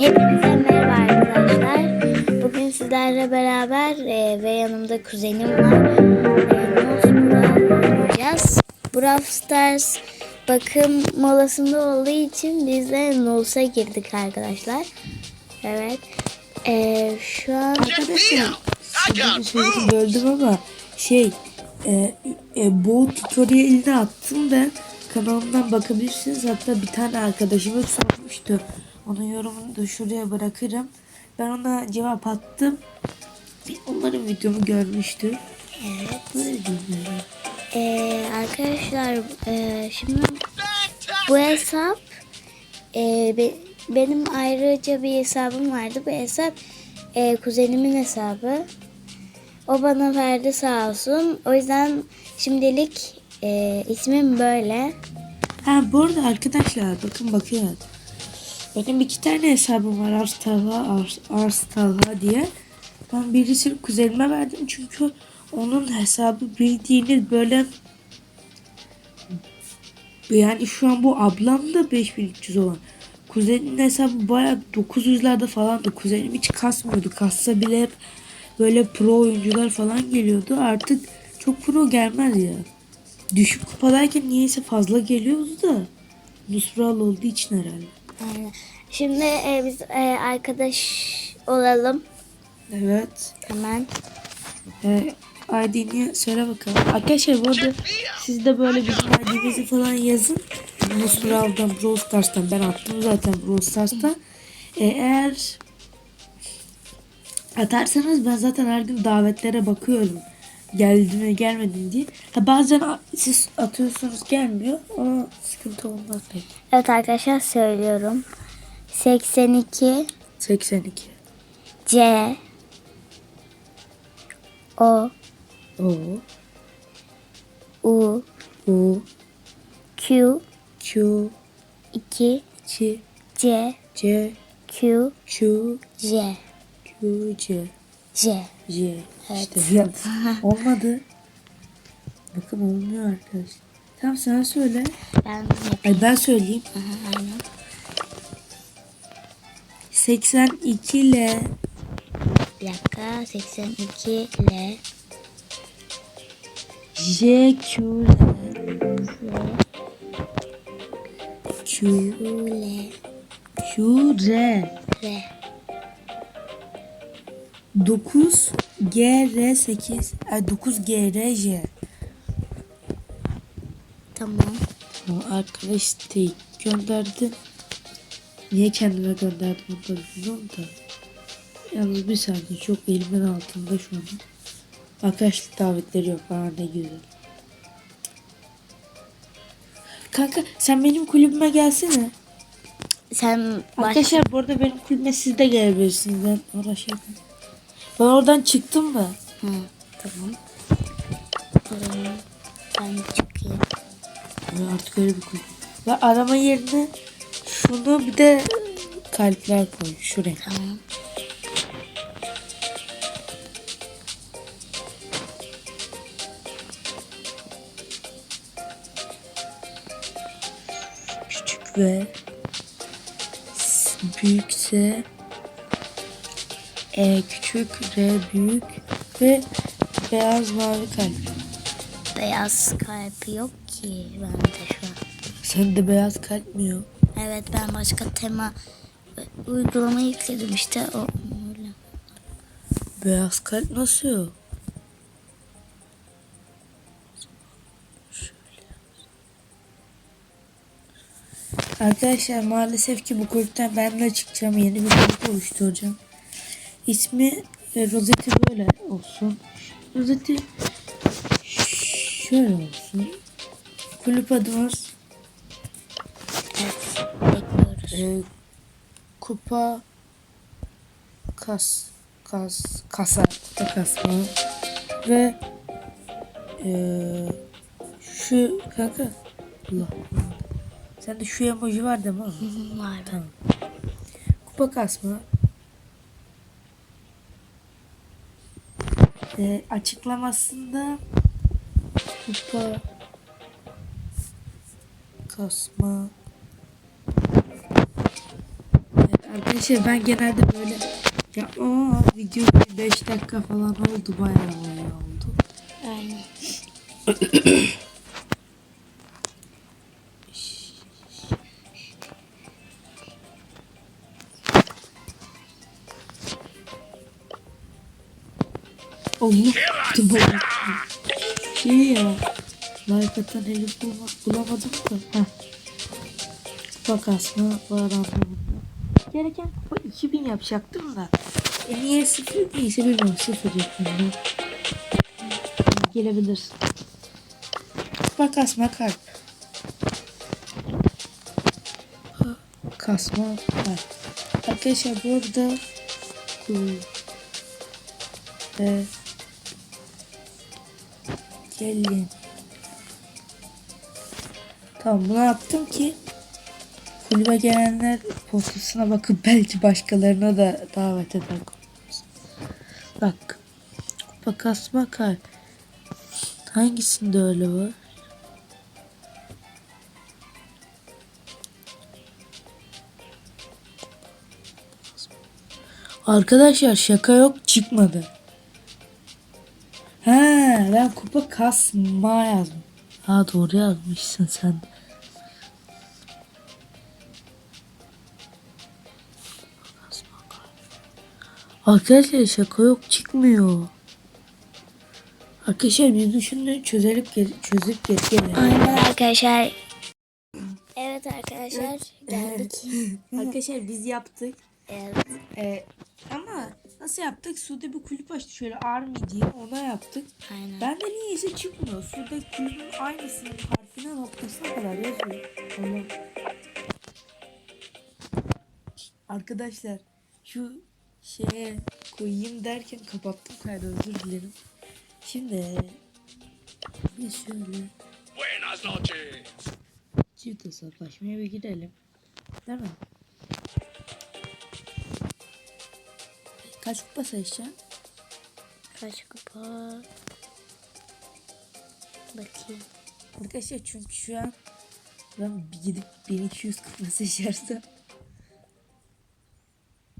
Hepinize merhaba arkadaşlar. Bugün sizlerle beraber e, ve yanımda kuzenim var. E, oynayacağız. Brawl Stars bakım molasında olduğu için biz de Nuls'a girdik arkadaşlar. Evet. E, şu an Arkadaşlar şimdi sözü böldüm ama şey e, e, bu tutorialini attım ben kanalımdan bakabilirsiniz hatta bir tane arkadaşımı sormuştu onun yorumunu da şuraya bırakırım ben ona cevap attım umarım videomu görmüştür evet. böyle dinliyorum E, arkadaşlar e, şimdi bu hesap e, be- benim ayrıca bir hesabım vardı. Bu hesap e, kuzenimin hesabı. O bana verdi sağ olsun. O yüzden şimdilik e, ismim böyle. ha bu arada arkadaşlar bakın bakın benim iki tane hesabım var Ars Talha Ars, Ars Talha diye ben birisini kuzenime verdim çünkü onun hesabı bildiğiniz böyle yani şu an bu ablam da 5300 olan. Kuzenin hesabı bayağı 900'lerde falandı. Kuzenim hiç kasmıyordu. Kassa bile hep böyle pro oyuncular falan geliyordu. Artık çok pro gelmez ya. Düşük kupadayken niyeyse fazla geliyordu da. Nusral olduğu için herhalde. Aynen. Şimdi e, biz e, arkadaş olalım Evet. hemen. Ee, ID'ni söyle bakalım. Arkadaşlar bu arada siz de böyle bizim ID'nizi falan yazın. Nusral'dan, Brawl Stars'tan ben attım zaten Brawl Stars'tan. Ee, eğer atarsanız ben zaten her gün davetlere bakıyorum. Geldi mi gelmedi mi diye. Ha, bazen siz atıyorsunuz gelmiyor. O sıkıntı olmaz pek. Evet arkadaşlar söylüyorum. 82 82. C O O, U U, Q Q, 2 2, C C, Q Q, J Q, C. J. Evet. İşte ya, olmadı. Bakın olmuyor arkadaşlar. Tamam sen söyle. Ben. Ay ben söyleyeyim. Aha, aynen. 82 ile Bir dakika 82 L J Q ile Q L Q R R 9 G R 8 ay 9 G R J. Tamam. Arkadaş siteyi gönderdim. Niye kendime gönderdim onu da bilmiyorum da. Yalnız bir saniye çok elimin altında şu an. Arkadaşlık davetleri yok. Aa ne güzel. Kanka sen benim kulübüme gelsene. Sen baş... Arkadaşlar bu arada benim kulübüme siz de gelebilirsiniz. Ben yapayım. Ben oradan çıktım da. Hı, tamam. Tamam. Ben çıkayım. Ya artık öyle bir kulüp. Ve arama yerine şunu bir de kalpler koy. Şuraya. Tamam. küçük ve büyükse E küçük, R büyük ve beyaz mavi kalp. Beyaz kalp yok ki bende şu an. Sende beyaz kalp mi yok? Evet ben başka tema uygulama yükledim işte o öyle. Beyaz kalp nasıl yok? Arkadaşlar maalesef ki bu kulüpten ben de çıkacağım. Yeni bir kulüp oluşturacağım. İsmi e, Rozeti böyle olsun. Rozeti şöyle olsun. Kulüp adımız Evet e, kupa kas kas kasa kupa kasma ve e, şu kanka Allah Sende şu emoji var değil mi? Var. Tamam. Kupa kasma. E, açıklamasında kupa kasma. Evet, arkadaşlar ben genelde böyle yapmam ama video 5 dakika falan oldu bayağı bayağı oldu. Aynen. Allah duvarı. İyi ya. Like atan herif bulma, bulamadım da. Heh. Bak asma var anlamında. Gereken kupa 2000 yapacaktım da. E niye sıfır değilse bilmiyorum sıfır ben. Gelebilirsin. Bak asma kalp. Kasma kalp. Arkadaşlar bu ve gelin. Tamam bunu yaptım ki kulübe gelenler postasına bakıp belki başkalarına da davet eder. Bak. Bak asma kalp. Hangisinde öyle var? Arkadaşlar şaka yok çıkmadı. He ben kupa kasma yazdım. Ha doğru yazmışsın sen. Arkadaşlar şaka yok çıkmıyor. Arkadaşlar biz düşündüğünü çözelip geri, çözüp geri gelelim. Aynen arkadaşlar. Evet arkadaşlar geldik. Arkadaşlar biz yaptık. evet. Ee, ama nasıl yaptık? Suda bir kulüp açtı şöyle Army diye ona yaptık. Aynen. Ben de niyeyse çıkmıyor. Suda kulübün aynısının harfine noktasına kadar yazıyor. Allah. Arkadaşlar şu şeye koyayım derken kapattım kaydı özür dilerim. Şimdi biz şöyle Buenas noches. çift hesaplaşmaya bir girelim. Değil mi? Kaç kupa seçeceğim? Kaç kupa? Bakayım. Arkadaşlar çünkü şu an ben gidip 1200 kupa seçersem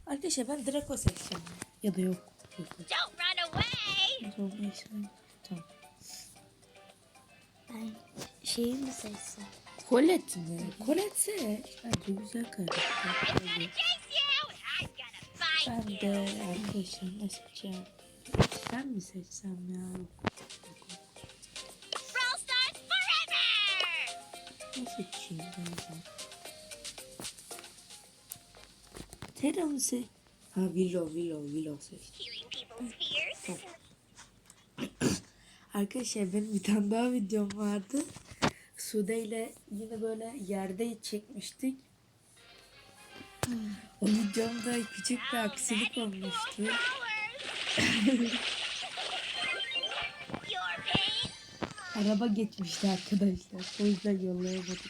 Arkadaşlar ben Draco seçeceğim. Ya da yok. yok. Don't run away! Tamam. Ben şeyi mi seçsem? Colette mi? Colette seç. Bence güzel karakter. Ben de arkadaşlar ne seçeceğim? Sen mi seçsem ya? Brawl Stars forever! Ne seçeyim ben? Terra mı seç? Ha Willow, Willow, Willow seç. Healing people's fears. Arkadaşlar benim bir tane daha videom vardı. Sude ile yine böyle yerde çekmiştik. O videomda küçük bir aksilik olmuştu. Araba geçmişti arkadaşlar. O yüzden yollayamadık.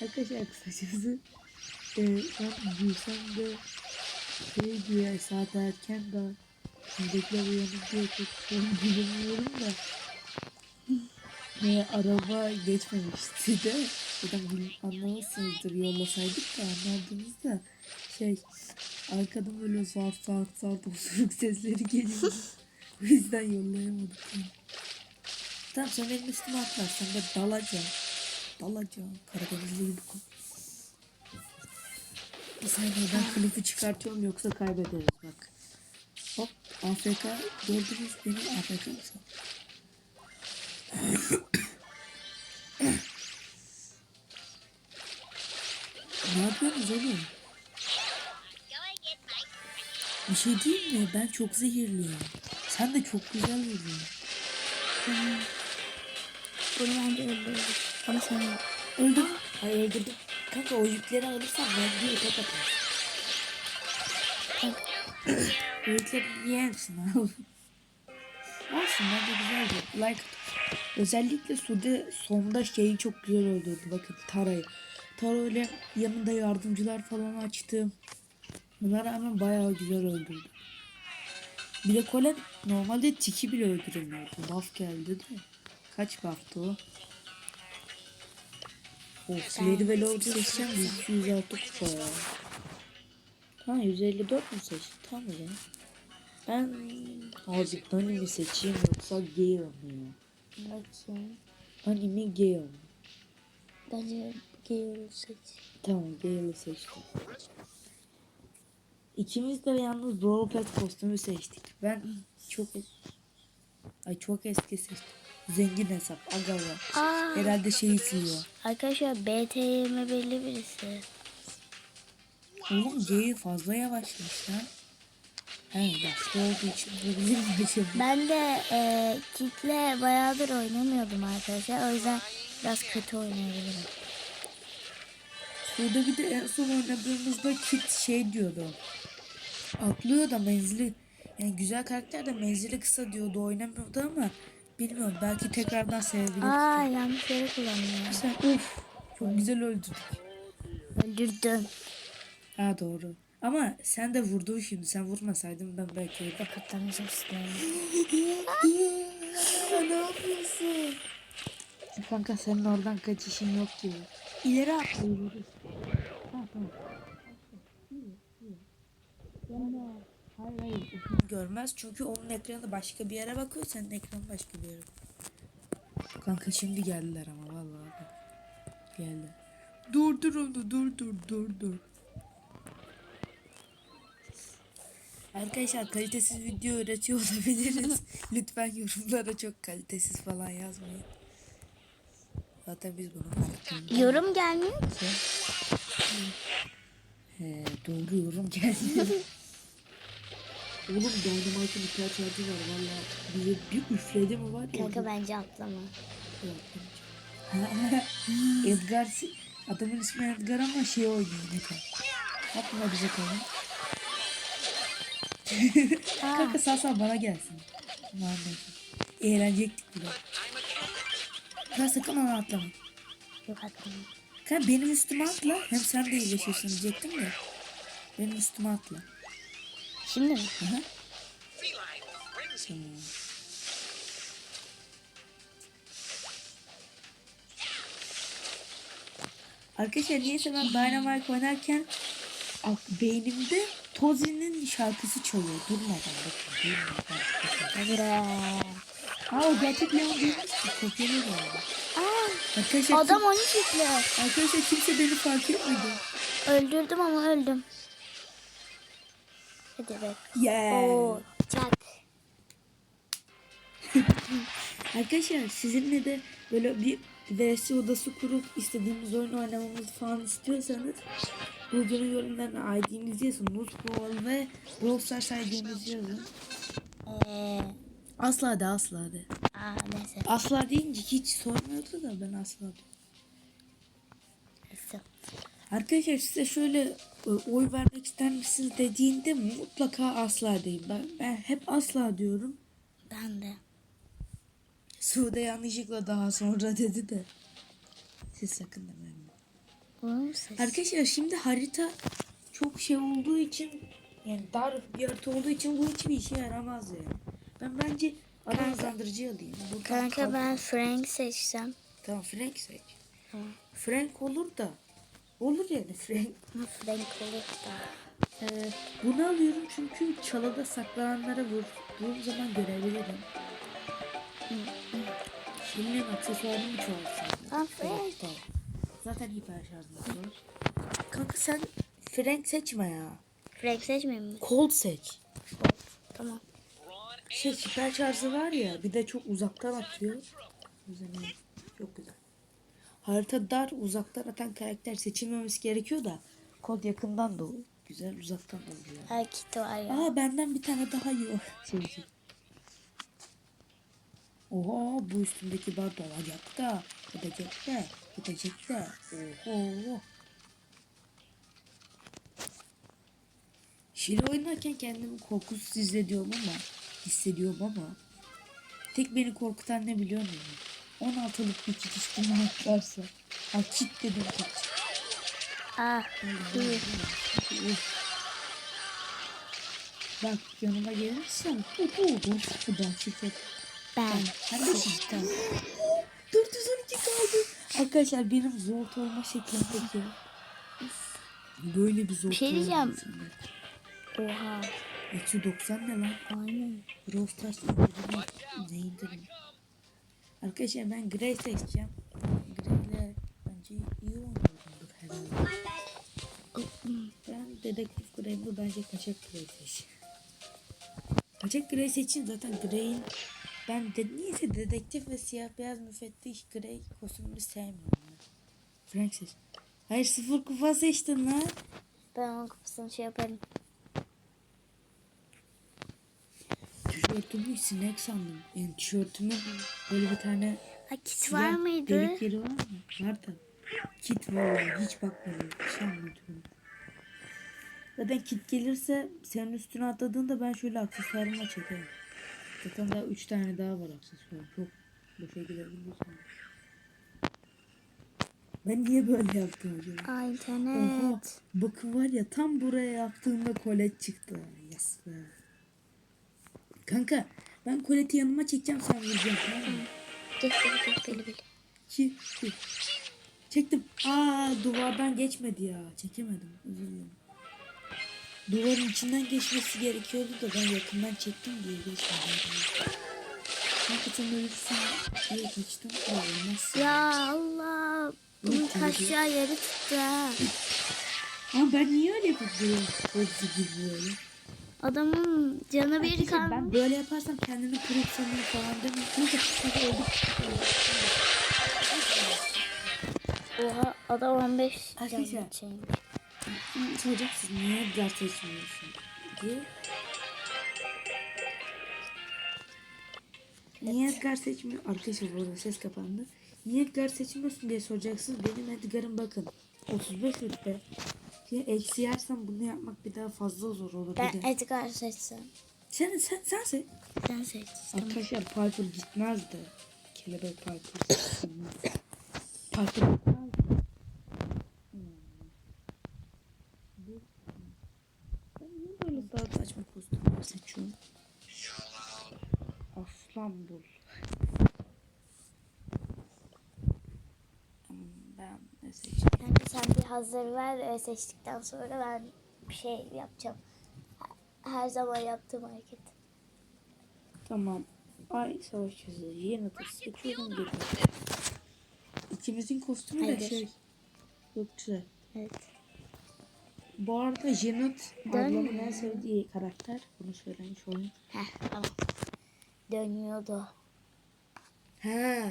arkadaşlar kısacası e, ben Gülsem de şey diye saat erken daha Şimdikiler uyanık diye çok bilmiyorum da e, araba geçmemişti de Zaten bil- anlamışsınızdır yollasaydık da anlardınız da şey arkadan böyle zart zart zart osuruk sesleri geliyor. o yüzden yollayamadık. Yani. Tamam sen benim üstüme atlarsan da dalacağım. Dalacağım. Karadenizli gibi. Bir saniye ben klipi çıkartıyorum yoksa kaybederiz bak. Hop AFK gördünüz beni AFK mısın? ne yapıyorsunuz oğlum? Bir şey değil mi? Ben çok zehirliyim. Sen de çok güzel vuruyorsun. Bunu bence öldürürüz. Ama sen Öldüm. Ay öldürdüm. Kanka o yükleri alırsan ben bir tek atarım. niye misin abi? Olsun bence güzeldi. Like. Özellikle Sude sonda şeyi çok güzel öldürdü. Bakın Tara'yı. Tara öyle yanında yardımcılar falan açtı. Buna rağmen bayağı güzel öldürdü. Bir de Colin normalde tiki bile öldüremiyordu. Buff geldi de. Kaç buff'tı o? Of Lady ve Lord seçeceğim de 206 kupa ya. Tamam 154 mu seçtim? Tamam zaman. Ben abi Nani mi seçeyim yoksa Gale mi? Bakayım. Nani mi Gale mi? Bence Gale seç. Tamam Gale'ı seçtim. İkimiz de yalnız Pass kostümü seçtik. Ben çok Ay çok eski seçtim. Zengin hesap. Aga var. Aa, Herhalde şeyi siliyor. arkadaşlar BT20 belli birisi. Oğlum Gale fazla yavaşlamış lan. He yaşlı olduğu için olabilir mi acaba? Ben de e, kitle bayağıdır oynamıyordum arkadaşlar. O yüzden biraz kötü oynayabilirim. Şurada bir de en son oynadığımızda Kit şey diyordu. Atlıyor da menzili yani güzel karakter de menzili kısa diyordu oynamıyordu ama bilmiyorum belki tekrardan sevebiliriz. Aa yanlış yere kullanıyorum. Sen uf çok güzel öldürdük. Öldürdüm. Ha doğru. Ama sen de vurdun şimdi. Sen vurmasaydın ben belki öyle. Katlamayacağım istiyorum. ne yapıyorsun? Kanka senin oradan kaçışın yok gibi. İleri. Ufuk görmez çünkü onun ekranı başka bir yere bakıyor. Senin ekranın başka bir yere bakıyor. Kanka şimdi geldiler ama vallahi. Geldi. Dur dur onu dur dur dur dur. Arkadaşlar kalitesiz video üretiyor olabiliriz. Lütfen yorumlara çok kalitesiz falan yazmayın. Zaten biz bunu. Yorum gelmiyor ki. He, doğru yorum geldi. Oğlum Dynamite'ın ihtiyaç harcı var valla. Bize bir üfledi mi var. Kanka bence atlama. Edgar, adamın ismi Edgar ama şey oynuyor ne kadar. Yapma bize kalın. Kanka sağ sağ bana gelsin. Eğlenecektik bile. Kanka sakın ona atlama. Yok atlama. Kanka benim üstüme atla. Hem sen de iyileşirsin diyecektim de. Benim üstüme atla. Şimdi mi? Hı hı. Frenzy. Arkadaşlar niyeyse ben Dynamite oynarken beynimde Tozi'nin şarkısı çalıyor. Durmadan bakın. Durmadan. Hadi. O gerçek Leon değilmiş ki. Kopyalı galiba. Aa, Arkadaşlar, adam onu kitle. kim, arkadaşlar kimse beni fark etmedi. Öldürdüm ama öldüm. Hadi be. Yeah. Oo, çak. Arkadaşlar sizinle de böyle bir VS odası kurup istediğimiz oyun oynamamızı falan istiyorsanız bu videonun yorumlarına ID'nizi yazın. Nutball ve Brawl Stars ID'nizi yazın. Ee, Asla de asla de. aa, neyse. Asla deyince hiç sormuyordu da ben asla diyorum. neyse. Arkadaşlar size şöyle e, oy vermek ister misiniz dediğinde mutlaka asla deyin. Ben, ben hep asla diyorum. Ben de. Sude yanlışlıkla daha sonra dedi de. Siz sakın demeyin. Arkadaşlar şimdi harita çok şey olduğu için yani dar bir harita olduğu için bu hiçbir işe yaramaz yani. Ben bence adam hızlandırıcı alayım. Buradan Kanka kalk- ben Frank seçsem. Tamam Frank seç. Tamam. Frank olur da. Olur yani Frank. Ama Frank olur da. Ee, bunu alıyorum çünkü çalıda saklananlara vurduğum zaman görebilirim. Şimdi aksesuarını mı çoğaltsın? Tamam. Zaten hiper şarjı var. Kanka sen Frank seçme ya. Frank seçmeyeyim mi? Colt seç. Tamam. Şey hiper şarjı var ya bir de çok uzaktan atıyor. İyi. çok güzel. Harita dar uzaktan atan karakter seçilmemesi gerekiyor da kod yakından da. Güzel uzaktan da oluyor. Belki de var ya. Aa benden bir tane daha iyi o. Sevecek. Oha bu üstündeki bar dolacak da. Gidecek de. Gidecek de. Oho. Şile oynarken kendimi korkusuz hissediyorum ama hissediyorum ama tek beni korkutan ne biliyor musun? 16'lık bir kit üstüne atlarsa. Ha kit dedim kit. İyi. Bak yanıma gelirsen bu bu bu da şirket. Ben Kardeşim seçtim. 412 kaldı. Arkadaşlar benim zor olma şeklindeki böyle bir zor Bir şey diyeceğim. Oha. Eksi 90 ne lan? Aynen. Brawl Stars ne indirim? Arkadaşlar ben Grey seçeceğim. Grey'le bence iyi oynuyordur herhalde. Ben dedektif Grey'de bence kaçak Grey seçeceğim. Kaçak Grey seçin zaten Grey'in ben de niyeyse dedektif ve siyah beyaz müfettiş Grey kostümünü sevmiyorum. ben. Frank seç. Hayır sıfır kupa seçtin lan. Ben onun kafasını şey yaparım. Tişörtümü sinek sandım. Yani tişörtümün böyle bir tane Ha kit var mıydı? delik yeri var mı? Da. Kit var hiç bakmadım. Bir şey anlatıyorum. Zaten kit gelirse senin üstüne atladığında ben şöyle aksesuarıma çekerim. Zaten daha 3 tane daha var aksesuar. Çok boşa gidebilir. Ben niye böyle yaptım acaba? Oha, internet. bakın var ya tam buraya yaptığımda kolet çıktı. Yes be. Kanka ben koleti yanıma çekeceğim sen vuracaksın tamam mı? Gel gel bili bili. İki, bir. Çektim. Aa duvardan geçmedi ya. Çekemedim. Özür dilerim. Duvarın içinden geçmesi gerekiyordu da ben yakından çektim diye geçmedi. Kanka sen ölürsün diye. Ya olmaz. Ya Allah. Bunun taşacağı yeri tuttu. Ama ben niye öyle yapıyorum? Hepsi gibi. Adamın canı bir Arkadaşlar kalmış. ben böyle yaparsam kendimi kırık sanıyor falan öldük. Oha adam 15 Arkadaşlar. canlı şeymiş. Şimdi soracaksın niye ders seçmiyorsun diye. Niye Edgar seçmiyor? Arkadaşlar bu arada ses kapandı. Niye Edgar seçmiyorsun diye soracaksınız. Benim Edgar'ım bakın. 35 rütbe. Ya eksi yersem bunu yapmak bir daha fazla zor olur. Ben bir de. Edgar seçsem. Sen, sen, sen seç. Sen seç. Arkadaşlar Piper gitmezdi. Kelebek Piper. Piper gitmezdi. Ben niye böyle daha saçma kostümler seçiyorum? Aslan bul. Hmm, Ben ne seçeceğim? Sen bir hazır ver e, seçtikten sonra ben bir şey yapacağım. Her zaman yaptığım hareket. Tamam. Ay savaş yüzü. Yeni atı seçiyorum geliyorum. İkimizin kostümü de Hayır. şey. Çok güzel. Evet. Bu arada Dön. ablamın en sevdiği karakter. Bunu söylemiş olayım. Heh tamam. Dönüyordu. Ha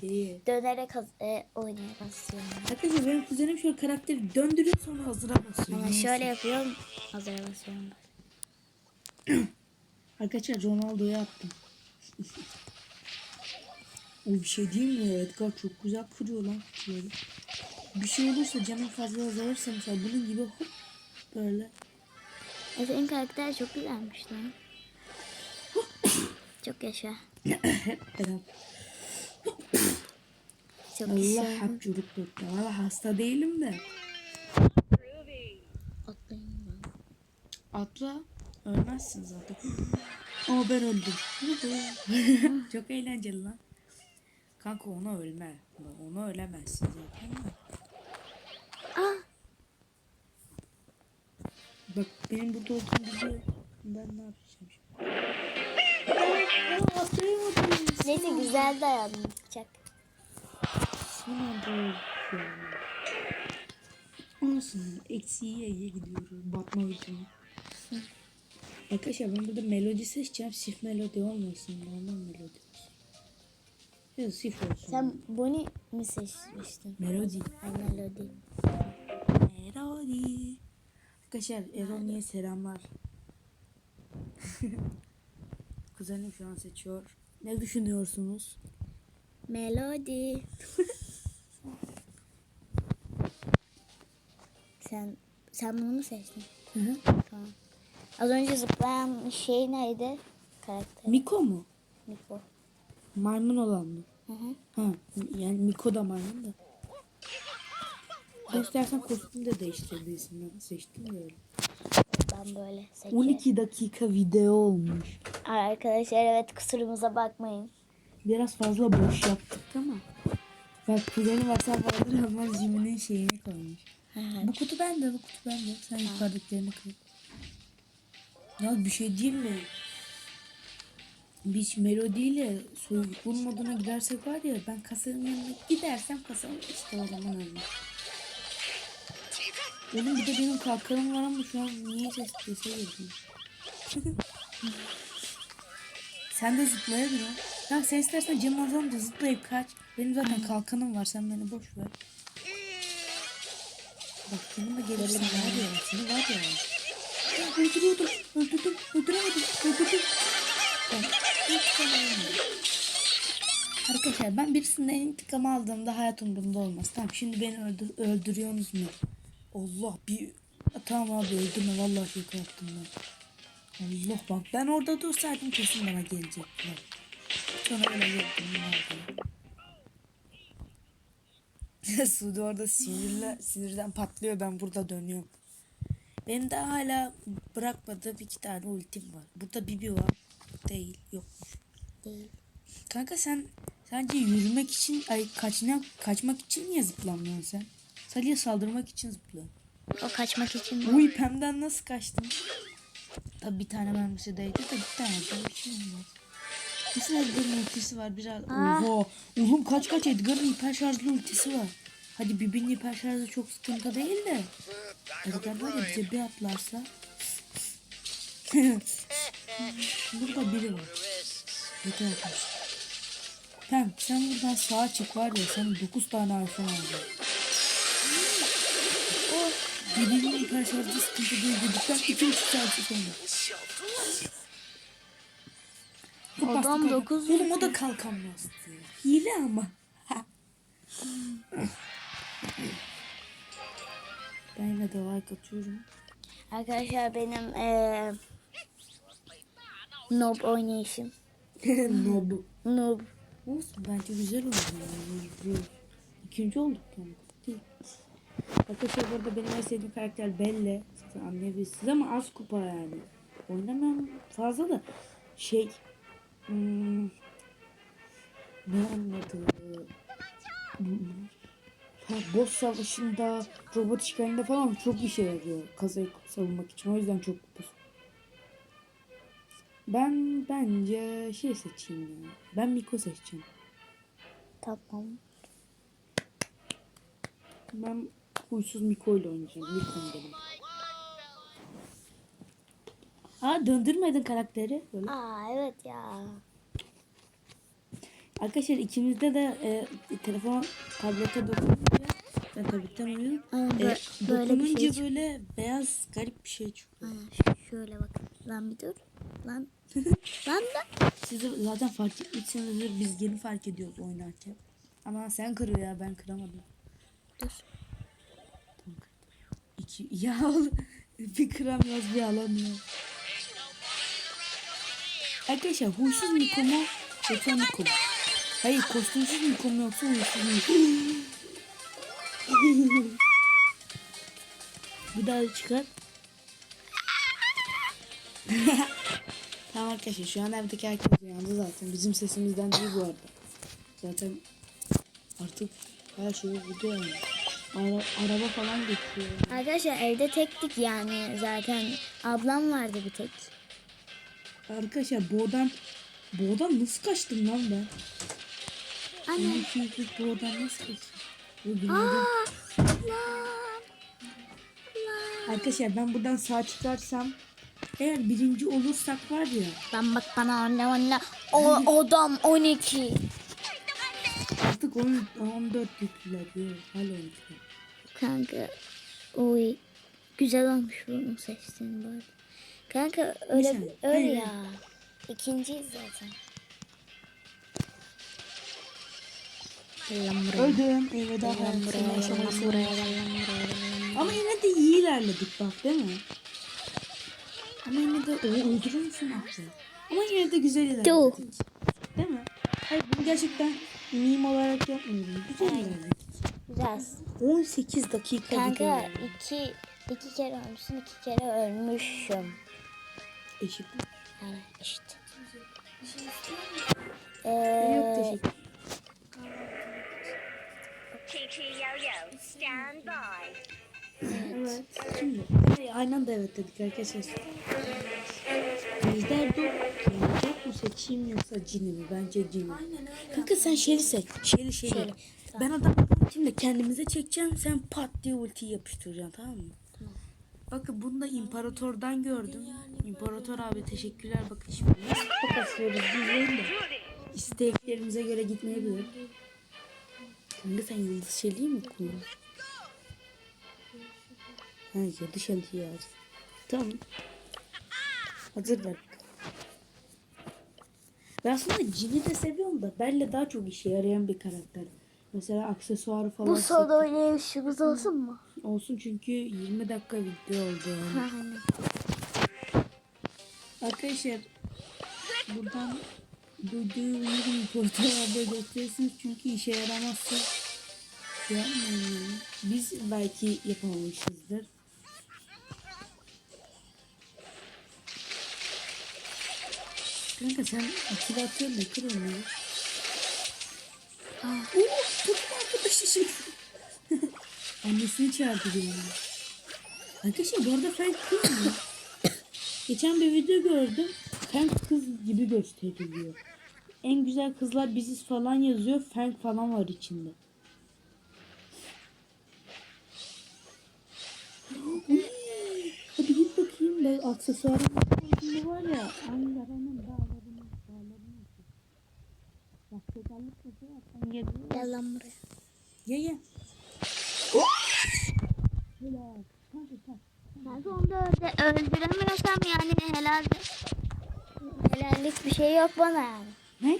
şeyi. Dönerek e, oynaya basıyorum. Arkadaşlar benim kuzenim şöyle karakteri döndürüyor sonra hazıra basıyor. Ama şöyle yapıyorum. Hazıra basıyorum. Arkadaşlar Ronaldo'yu attım. o bir şey değil mi? Edgar çok güzel kırıyor lan kutuları. Bir şey olursa canım fazla azalırsa mesela bunun gibi hop böyle. E senin karakter çok güzelmiş lan. çok yaşa. Çok Allah çocuk tuttu. Valla hasta değilim de. Atlayayım ben. Atla. Ölmezsin zaten. Aa ben öldüm. Çok eğlenceli lan. Kanka ona ölme. Ona ölemezsin zaten. Ah Bak benim burada olduğumu biliyor. Ben ne yapacağım şimdi? Neyse güzel dayanacak. Anda öldüm. Olsun. Eksiye iyi gidiyoruz. Batma için. Arkadaşlar ben burada melodi seçeceğim. Sif melodi olmasın. Normal melodi olsun. Ya sif olsun. Sen Bonnie mi seçmiştin? Melodi. Ay melodi. Melodi. Arkadaşlar Eroni'ye selamlar. Kuzenim şu an seçiyor. Ne düşünüyorsunuz? Melodi. sen sen bunu mu seçtin? Hı hı. Tamam. Az önce zıplayan şey neydi? Karakter. Miko mu? Miko. Maymun olan mı? Hı hı. Ha, yani Miko da maymun da. Ben istersen kostüm de değiştirebilirsin. Ben seçtim de öyle. Ben böyle seçiyorum. 12 dakika video olmuş. Arkadaşlar evet kusurumuza bakmayın. Biraz fazla boş yaptık ama. Bak kuzenim varsa vardır ama Jimmy'nin şeyini koymuş. Bu kutu bende, bu kutu bende. Sen yukarıdakilerini kır. Ya bir şey diyeyim mi? Biz melodiyle soygun moduna gidersek var ya ben kasanın yanına gidersem kasanın işte o zaman ölmüş. Oğlum bir de benim kalkanım var ama şu an niye ses sese sen de zıplayabilir ha. Ya sen istersen canın azalınca zıplayıp kaç. Benim zaten kalkanım var sen beni boş ver. Bak senin de gelirsin var ya. Seni var ya. Öldürüyordum. Öldürdüm. Öldüremedim. Öldürdüm. Arkadaşlar ben birisinden intikam aldığımda hayat umurumda olmaz. Tamam şimdi beni öldür öldürüyorsunuz mu? Allah bir... Tamam abi öldürme vallahi şaka yaptım ben. Allah bak ben orada dursaydım kesin bana gelecekler. Sonra öyle yaptım. Suudi orada sinirle, sinirden patlıyor ben burada dönüyorum. Benim de hala bırakmadığım iki tane ultim var. Burada Bibi var. Değil yokmuş. Değil. Kanka sen sence yürümek için ay kaçına kaçmak için niye zıplamıyorsun sen? Sadece saldırmak için zıplıyorsun. O kaçmak için mi? Uy pemden nasıl kaçtın? Tabi bir tane mermisi değdi de bir tane bir şey olmaz. Kesin Edgar'ın ultisi var biraz. Ah. Oha. Oğlum kaç kaç Edgar'ın hiper şarjlı ultisi var. Hadi Bibi'nin hiper şarjı çok sıkıntı değil de. Edgar var ya bize bir atlarsa. Burada biri var. Yeter arkadaşlar. Tamam sen buradan sağa çık var ya senin 9 tane iPhone alacak. Birbirinin hiper şarjı sıkıntı değil dedikten 2,5 saat sonra. Adam Bastı dokuz. Oğlum o da kalkan bastı. Hile ama. ben yine de like atıyorum. Arkadaşlar benim eee Noob oynayışım. Nob. Noob. Olsun bence güzel oldu. Yani. İkinci olduk. Değil. Arkadaşlar burada benim en sevdiğim karakter Belle. Zaten anlayabilirsiniz ama az kupa yani. Oynamam fazla da şey hmm, ne anladı? Ha, boss savaşında, robot işgalinde falan çok işe yarıyor kazayı savunmak için. O yüzden çok kupası. Ben bence şey seçeyim ya. Ben Miko seçeceğim. Tamam. Ben huysuz Miko ile oynayacağım. Miko'm benim. Aa döndürmedin karakteri. Böyle. Aa evet ya. Arkadaşlar ikimizde de e, telefon tablete dokununca ben tabletten oynuyorum. Aynen, E, bö- böyle bir dokununca şey böyle beyaz garip bir şey çıkıyor. Aynen, şöyle bak. Lan bir dur. Lan. Lan da. Siz de zaten fark etmişsinizdir biz yeni fark ediyoruz oynarken. Ama sen kırıyor ya ben kıramadım. Dur. Tamam. İki, ya bir kıramıyoruz bir alamıyor. Arkadaşlar huysuz Miko mu yoksa Miko mu? Hayır kostümsüz Miko mu yoksa huysuz Miko mu? bir daha çıkar. tamam arkadaşlar şu an evdeki herkes uyandı zaten. Bizim sesimizden değil bu arada. Zaten artık her şey burada yani. Ara, araba falan geçiyor. Arkadaşlar evde tektik yani zaten. Ablam vardı bir tek. Arkadaşlar bu odan nasıl kaçtım lan ben? Anne. Bu odan nasıl kaçtım? Bu günlerden- Aa. Lan. Arkadaşlar ben buradan sağ çıkarsam eğer birinci olursak var ya Lan bak bana anne anne. O adam 12. artık 10, 14 yüklüler diyor. Hala 12. Kanka. Oy. Güzel olmuş bunu seçtiğin bu arada. Kanka öyle Güzel. öyle Hayır. ya. İkinciyiz zaten. Öldüm. Elveda hayatım yaşamayı seviyorum. Ama yine de iyi ilerledik bak değil mi? Ama yine de o öldürür müsün aklı? Ama yine de güzel ilerledik. Değil mi? Hayır bunu gerçekten meme olarak yapmıyorum. Güzel ilerledik. Güzel. 18 dakika Kanka iki, iki kere ölmüşsün iki kere ölmüşüm. Eşit. Yani. Yok Ee, teşekkür. Choo choo yo yo, stand by. Evet. Şimdi Ay, aynı anda evet dedik arkadaşlar. Ejder Dog Dog mu seçeyim yoksa Cini mi? Bence Cini. Kanka sen Shelly seç. Shelly Shelly. Shelly, Ben adamı ultimle kendimize çekeceğim. Sen pat diye ultiyi yapıştıracaksın tamam mı? Bakın bunu da imparatordan gördüm. İmparator abi teşekkürler bakın şimdi. Nasıl fokuslıyoruz bizleyin de. İsteklerimize göre gitmeyebilir. Kanka sen Yıldız Shelly'yi mi kullanıyorsun? Ha Yıldız Shelly'yi yaz. Tamam. Hazır ver. Ben aslında Jin'i de seviyorum da Belle daha çok işe yarayan bir karakter. Mesela aksesuarı falan Bu çek- solo oynayışımız olsun mu? olsun çünkü 20 dakika video oldu. Hani. Arkadaşlar buradan duyduğum portallarda gösterirsiniz çünkü işe yaramazsa yapmayın yani. Biz belki yapamamışızdır. Kanka sen da kır onu. Aa, oo, şey. Annesini çağırdı diyor. Arkadaşlar bu arada Frank kız mı? Geçen bir video gördüm. Frank kız gibi gösteriliyor. En güzel kızlar biziz falan yazıyor. Frank falan var içinde. Hadi git bakayım. Ben aksesuarım var ya. Ankara'nın dağlarını, dağlarını. Bak tekerlek yapıyor. Sen gel. Gel lan buraya. Ye ye. Helal. Kanka kanka. Kanka onu da öldü- öldüremiyorsam yani helalde. Helallik bir şey yok bana yani. Ne?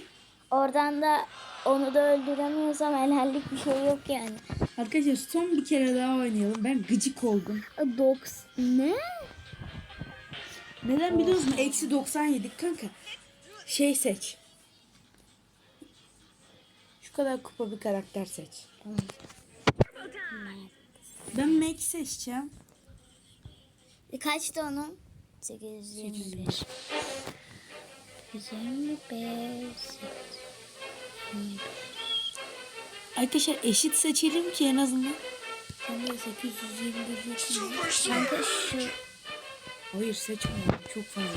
Oradan da onu da öldüremiyorsam helallik bir şey yok yani. Arkadaşlar son bir kere daha oynayalım. Ben gıcık oldum. Dogs ne? Neden biliyor musun? Eksi 97 kanka. Şey seç. Şu kadar kupa bir karakter seç. Ben Max seçeceğim. E, Kaçtı onun? 825. 825. Arkadaşlar eşit seçelim ki en azından. Sen de 821 yapayım. Kanka şu Hayır seçme. Çok fazla.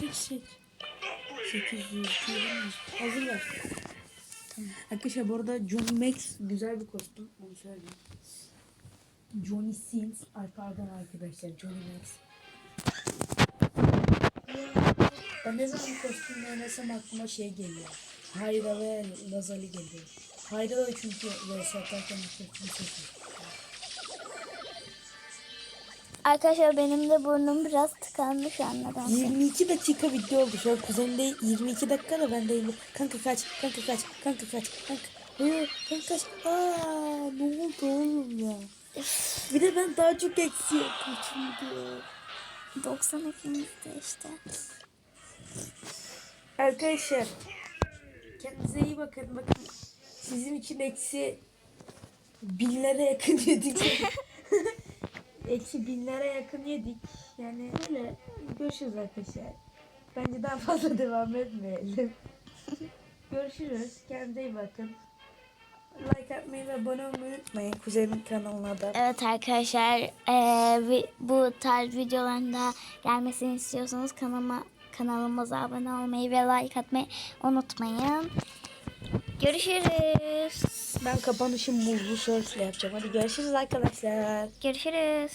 Seç seç. 800 Hazır ver. Arkadaşlar bu arada Johnny Max güzel bir kostüm. Onu söyleyeyim. Johnny Sins Alper'den arkadaşlar. Johnny Max. Ben ne zaman kostüm oynasam aklıma şey geliyor. Hayra ve Lazali geliyor. Hayra çünkü vs atarken kostüm seçiyor. Arkadaşlar benim de burnum biraz tıkandı şu an nedense. 22 dakika video oldu. Şu an kuzeninde 22 dakika da bende 20. Kanka kaç, kanka kaç, kanka kaç, kanka. Hayır, kanka kaç. Aa, ne oldu oğlum ya? Bir de ben daha çok eksi yaptım şimdi. 90 ekimizde işte. Arkadaşlar, kendinize iyi bakın. Bakın, sizin için eksi binlere yakın yedik. eksi binlere yakın yedik. Yani öyle. Görüşürüz arkadaşlar. Bence daha fazla devam etmeyelim. Görüşürüz. Kendinize iyi bakın. Like atmayı ve abone olmayı unutmayın. Kuzenin kanalına da. Evet arkadaşlar vi- bu tarz videoların gelmesini istiyorsanız kanalıma kanalımıza abone olmayı ve like atmayı unutmayın. Görüşürüz. Ben kapanışı muzlu sörfle yapacağım. Hadi görüşürüz arkadaşlar. Görüşürüz.